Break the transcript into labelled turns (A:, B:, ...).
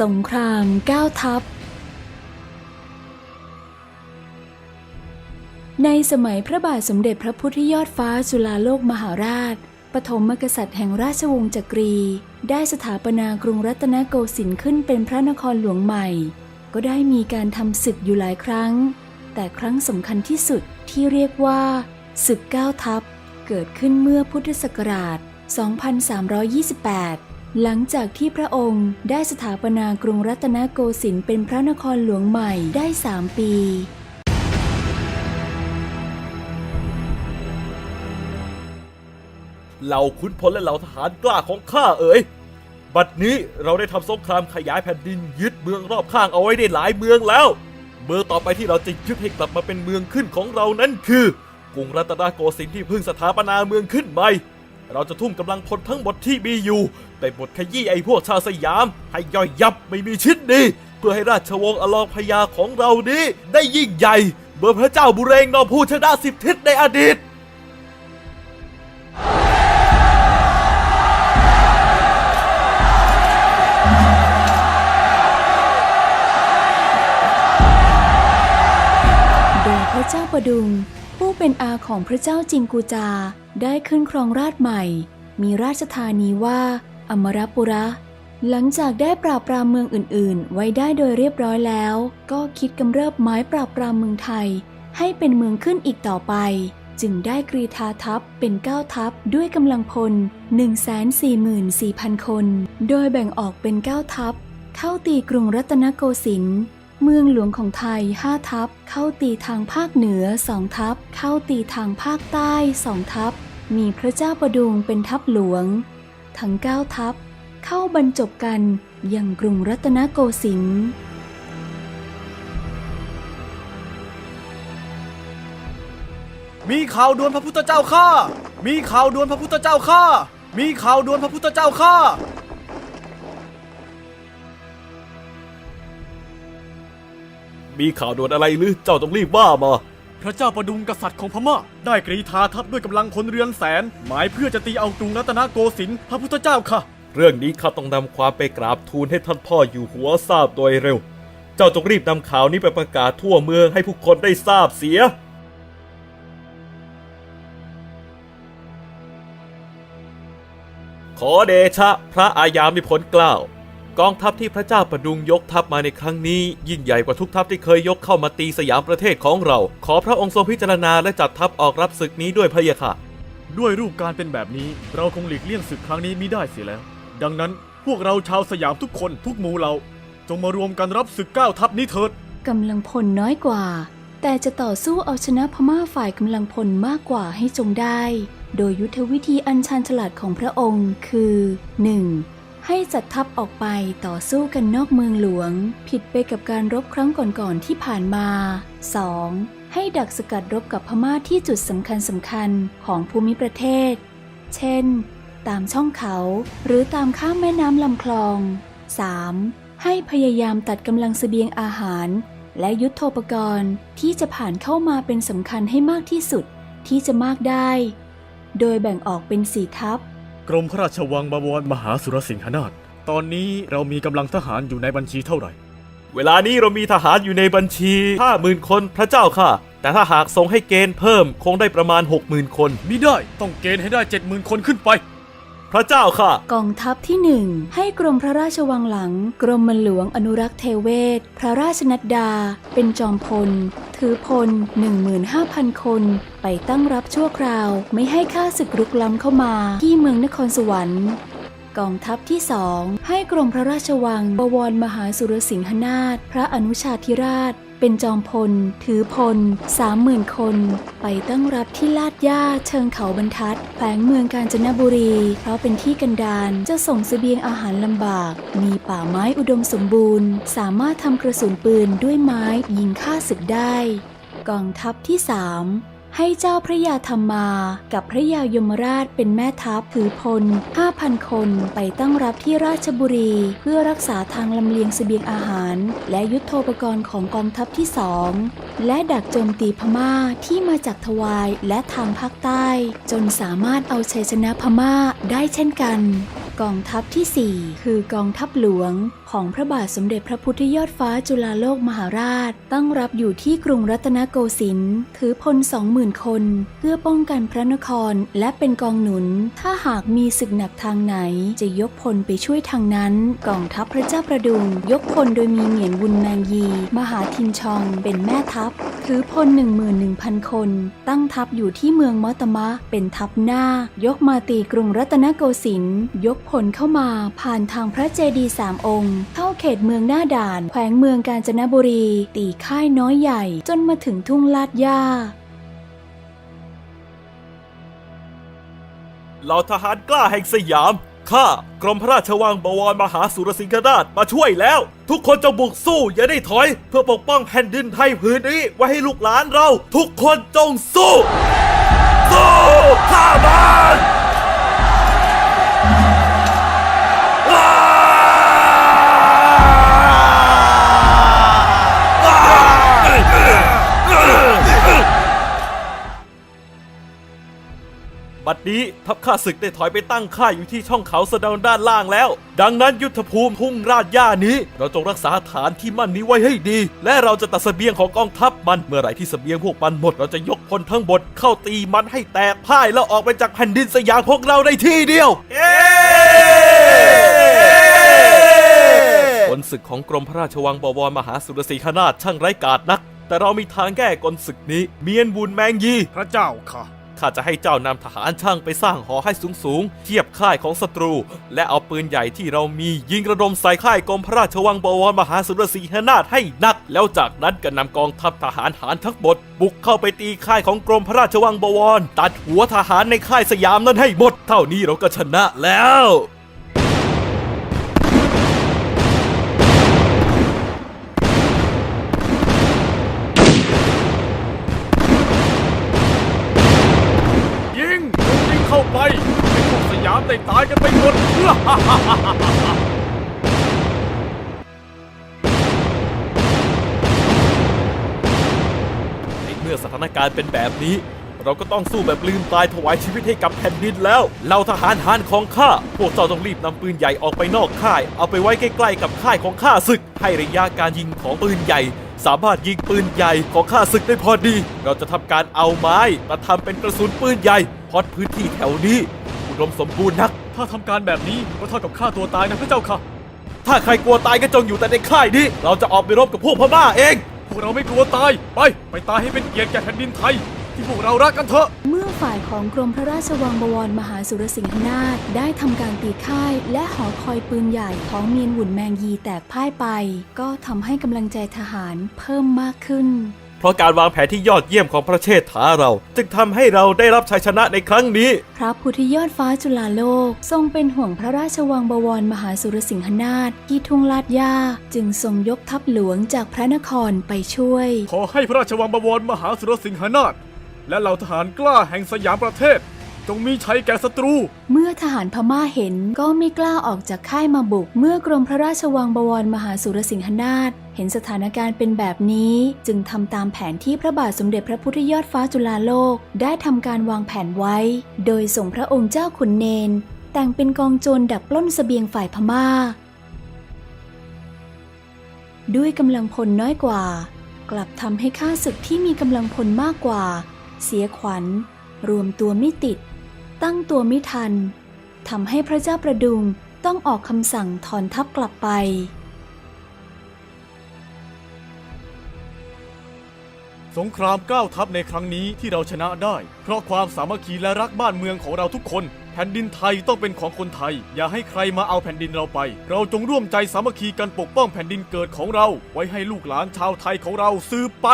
A: สงครามก้าวทัพ ในสมัยพระบาทสมเด็จพระพุทธยอดฟ้าจุฬาโลกมหาราช ปฐมกษัตริย์แห่งราชวงศ์จักรี ได้สถาปนากรุงรัตนโกสินทร์ขึ้นเป็นพระนครหลวงใหม่ ก็ได้มีการทำศึกอยู่หลายครั้ง แต่ครั้งสำคัญที่สุดที่เรียกว่า ศึกก้าทัพ เกิดขึ้นเมื่อพุทธศักราช 2328 หลังจากที่พระองค์ได้สถาปนากรุงรัตนโกสินทร์เป็นพระนครหลวงใหม่ได้ 3 ปี
B: เหล่าขุนพลและเหล่าทหารกล้าของข้าเอ๋ย บัดนี้เราได้ทำสงครามขยายแผ่นดินยึดเมืองรอบข้างเอาไว้ได้หลายเมืองแล้ว เมืองต่อไปที่เราจะยึดให้กลับมาเป็นเมืองขึ้นของเรานั้นคือกรุงรัตนโกสินทร์ที่เพิ่งสถาปนาเมืองขึ้นใหม่ เราจะทุ่มกำลังพลทั้งหมดที่มีอยู่ ไปบทขยี้ไอ้พวกชาวสยาม ให้ย่อยยับไม่มีชิ้นดีเพื่อให้ราชวงศ์อลองพญาของเรานี้ ได้ยิ่งใหญ่เมื่อพระเจ้าบุเรงนอผู้ชนะสิบทิศในอดีต
A: โดยพระเจ้าประดุง ผู้เป็นอาของพระเจ้าจิงกูจาได้ขึ้นครองราชใหม่ มีราชธานีว่าอมรปุระ หลังจากได้ปราบปรามเมืองอื่น ๆ ไว้ได้โดยเรียบร้อยแล้ว ก็คิดกำเริบไม้ปราบปรามเมืองไทย ให้เป็นเมืองขึ้นอีกต่อไป จึงได้กรีธาทัพเป็นเก้าทัพด้วยกำลังพล 144,000 คน โดยแบ่งออกเป็นเก้าทัพ เข้าตีกรุงรัตนโกสินทร์ เมืองหลวงของไทย 5 ทัพเข้าตีทางภาคเหนือ 2 ทัพเข้าตีทางภาคใต้ 2 ทัพมีพระเจ้าประดุงเป็นทัพหลวง ทั้ง 9 ทัพเข้าบรรจบกันยังกรุงรัตนโกสินทร์
C: มีข่าวด่วนพระพุทธเจ้าข้ามีข่าวด่วนพระพุทธเจ้าข้ามีข่าวด่วนพระพุทธเจ้าข้า
B: มีข่าวด่วนอะไรหรือเจ้าต้องรีบว่ามา
C: พระเจ้าประดุงกษัตริย์ของพม่าได้กรีธาทัพด้วยกำลังคนเรือนแสน หมายเพื่อจะตีเอากรุงรัตนโกสินทร์พระพุทธเจ้าค่ะ
B: เรื่องนี้ข้าต้องนำความไปกราบทูลให้ท่านพ่ออยู่หัวทราบโดยเร็ว เจ้าจงรีบนำข่าวนี้ไปประกาศทั่วเมืองให้ผู้คนได้ทราบเสีย ขอเดชะพระอาญามิผลเกล้าว กองทัพที่พระเจ้าประดุงยกทัพมาในครั้งนี้ ยิ่งใหญ่กว่าทุกทัพที่เคยยกเข้ามาตีสยามประเทศของเรา ขอพระองค์ทรงพิจารณาและจัดทัพออกรับศึกนี้ด้วยพระยาค่ะ
C: ด้วยรูปการเป็นแบบนี้ เราคงหลีกเลี่ยงศึกครั้งนี้มิได้เสียแล้ว ดังนั้นพวกเราชาวสยามทุกคนทุกหมู่เราจงมารวมกันรับศึกเก้าทัพนี้เถิด
A: กำลังพลน้อยกว่า แต่จะต่อสู้เอาชนะพม่าฝ่ายกำลังพลมากกว่าให้จงได้ โดยยุทธวิธีอันชันฉลาดของพระองค์คือ 1. ให้จัดทัพออกไปต่อสู้กันนอกเมืองหลวง ผิดไปกับการรบครั้งก่อนๆที่ผ่านมา 2. ให้ดักสกัดรบกับพม่าที่จุดสำคัญสำคัญๆของภูมิประเทศ เช่น ตามช่องเขาหรือตามข้ามแม่น้ำลำคลอง 3. ให้พยายามตัดกำลังเสบียงอาหาร และยุทโธปกรณ์ที่จะผ่านเข้ามาเป็นสำคัญให้มากที่สุดที่จะมากได้ โดยแบ่งออกเป็นสี่ทัพ
C: กรมพระราชวังบวรมหาสุรสิงหนาถตอนนี้เรามีกำลังทหารอยู่ในบัญชีเท่าไหร่
B: เวลานี้เรามีทหารอยู่ในบัญชีห้าหมื่นคนพระเจ้าค่ะ แต่ถ้าหากส่งให้เกณฑ์เพิ่มคงได้ประมาณ60,000คน
C: มิได้ต้องเกณฑ์ให้ได้เจ็ดหมื่นคนขึ้นไป
B: พระเจ้าค่ะ
A: กองทัพที่หนึ่งให้กรมพระราชวังหลัง กรมหลวงอนุรักษ์เทเวศ พระราชนัดดา เป็นจอมพล ถือพล 15,000 คน ไปตั้งรับชั่วคราว ไม่ให้ข้าศึกรุกล้ำเข้ามาที่เมืองนครสวรรค์กองทัพที่สองให้กรมพระราชวังบวรมหาสุรสิงหนาถพระอนุชาธิราช เป็นจอมพล ถือพลสามหมื่นคน ไปตั้งรับที่ลาดย่าเชิงเขาบรรทัดแฝงเมืองกาญจนบุรี เพราะเป็นที่กันดารจะส่งเสบียงอาหารลำบาก มีป่าไม้อุดมสมบูรณ์ สามารถทำกระสุนปืนด้วยไม้ยิงฆ่าศึกได้ กองทัพที่ 3 ให้เจ้าพระยาธรรมากับพระยายมราชเป็นแม่ทัพถือพล 5,000 คนไปตั้งรับที่ราชบุรี เพื่อรักษาทางลำเลียงเสบียงอาหาร และยุทโธปกรณ์ของกองทัพที่สองและดักโจมตีพม่าที่มาจากทวายและทางภาคใต้ จนสามารถเอาชัยชนะพม่าได้เช่นกัน กองทัพที่ 4 คือกองทัพหลวง ของพระบาทสมเด็จพระพุทธยอดฟ้าจุฬาโลกมหาราช ตั้งรับอยู่ที่กรุงรัตนโกสินทร์ถือพลสองหมื่นคน เพื่อป้องกันพระนครและเป็นกองหนุน ถ้าหากมีศึกหนักทางไหน จะยกพลไปช่วยทางนั้น กองทัพพระเจ้าประดุง ยกพลโดยมีเหงียนวุนแมงยี มหาทินชองเป็นแม่ทัพ ถือพล 11,000 คน ตั้งทัพอยู่ที่เมืองมอตมะ เป็นทัพหน้า ยกมาตีกรุงรัตนโกสินทร์ยกพลเข้ามาผ่านทางพระเจดีย์สามองค์เข้าเขตเมืองหน้าด่าน แขวงเมืองกาญจนบุรี ตีค่ายน้อยใหญ่จนมาถึงทุ่งลาดย่า
B: เหล่าทหารกล้าแห่งสยาม ข้ากรมพระราชวังบวรมหาสุรสิงหราชมาช่วยแล้ว ทุกคนจะบุกสู้อย่าได้ถอย เพื่อปกป้องแผ่นดินไทยผืนนี้ไว้ให้ลูกหลานเรา ทุกคนจงสู้ สู้ข้ามัน นี้ทัพข้าศึกได้ถอยไปตั้งค่ายอยู่ที่ช่องเขาสะเดาด้านล่างแล้ว ดังนั้นยุทธภูมิทุ่งราชย่านี้ เราจงรักษาฐานที่มั่นนี้ไว้ให้ดี และเราจะตัดเสบียงของกองทัพมันเมื่อไหร่ที่เสบียงพวกมันหมด เราจะยกพลทั้งหมดเข้าตีมันให้แตกพ่ายแล้วออกไปจากแผ่นดินสยามพวกเราได้ที่เดียวเย้กลศึกของกรมพระราชวังบวรมหาสุรศรีคนาถช่างไร้กาจนัก แต่เรามีทางแก้กลศึกนี้ เมียนบุญแมงยี
C: พระเจ้าค่ะ
B: ข้าจะให้เจ้านำทหารช่างไปสร้างหอให้สูงๆ เทียบค่ายของศัตรู และเอาปืนใหญ่ที่เรามียิงระดมใส่ค่ายกรมพระราชวังบวรมหาสุรสีหนาถให้หนัก แล้วจากนั้นก็นำกองทัพทหารหารทั้งหมดบุกเข้าไปตีค่ายของกรมพระราชวังบวร ตัดหัวทหารในค่ายสยามนั้นให้หมด เท่านี้เราก็ชนะแล้ว
C: ยิงยิงเข้าไปให้พวกสยาม ได้ตายกันไปหมด
B: ในเมื่อสถานการณ์เป็นแบบนี้ เราก็ต้องสู้แบบลืมตายถวายชีวิตให้กับแผ่นดินแล้วเราทหารหารของข้า พวกเจ้าต้องรีบนำปืนใหญ่ออกไปนอกค่าย เอาไปไว้ใกล้ๆกับค่ายของข้าศึก ให้ระยะการยิงของปืนใหญ่สามารถยิงปืนใหญ่ของข้าศึกได้พอดี เราจะทำการเอาไม้มาทำเป็นกระสุนปืนใหญ่พราะพื้นที่แถวนี้ ดมสมบูรณ์นัก
C: ถ้าทำการแบบนี้ก็เท่ากับฆ่าตัวตายนะพระเจ้าค่ะ
B: ถ้าใครกลัวตายก็จงอยู่แต่ในค่ายนี้ เราจะออกไปรบกับพวกพม่าเอง
C: พวกเราไม่กลัวตาย ไป ไปตายให้เป็นเกียรติแก่แผ่นดินไทย ที่พวกเรารักกันเถอะ
A: เมื่อฝ่ายของกรมพระราชวังบวรมหาสุรสิงหนาถได้ทำการตีค่าย และหอคอยปืนใหญ่ของเมียนหุ่นแมงยีแตกพ่ายไป ก็ทำให้กำลังใจทหารเพิ่มมากขึ้น
B: เพราะการวางแผนที่ยอดเยี่ยมของพระเชษฐาเรา จึงทำให้เราได้รับชัยชนะในครั้งนี้
A: พระพุทธยอดฟ้าจุฬาโลก ทรงเป็นห่วงพระราชวังบวรมหาสุรสิงหนาถที่ทุ่งลาดย่าจึงทรงยกทัพหลวงจากพระนครไปช่วย
C: ขอให้พระราชวังบวรมหาสุรสิงหนาถและเหล่าทหารกล้าแห่งสยามประเทศจงมีชัยแก่ศัตรู
A: เมื่อทหารพม่าเห็นก็ไม่กล้าออกจากค่ายมาบุก เมื่อกรมพระราชวังบวรมหาสุรสิงหนาถ เห็นสถานการณ์เป็นแบบนี้จึงทำตามแผนที่พระบาทสมเด็จพระพุทธยอดฟ้าจุฬาโลก ได้ทำการวางแผนไว้ โดยส่งพระองค์เจ้าขุนเนน แต่งเป็นกองโจรดักปล้นเสบียงฝ่ายพม่า ด้วยกำลังพลน้อยกว่า กลับทำให้ข้าศึกที่มีกำลังพลมากกว่า เสียขวัญ รวมตัวไม่ติด ตั้งตัวไม่ทันทำให้พระเจ้าประดุงต้องออกคำสั่งถอนทัพกลับไป
C: สงครามก้าวทัพในครั้งนี้ที่เราชนะได้ เพราะความสามัคคีและรักบ้านเมืองของเราทุกคน แผ่นดินไทยต้องเป็นของคนไทย อย่าให้ใครมาเอาแผ่นดินเราไป เราจงร่วมใจสามัคคีกันปกป้องแผ่นดินเกิดของเรา ไว้ให้ลูกหลานชาวไทยของเราสืบไป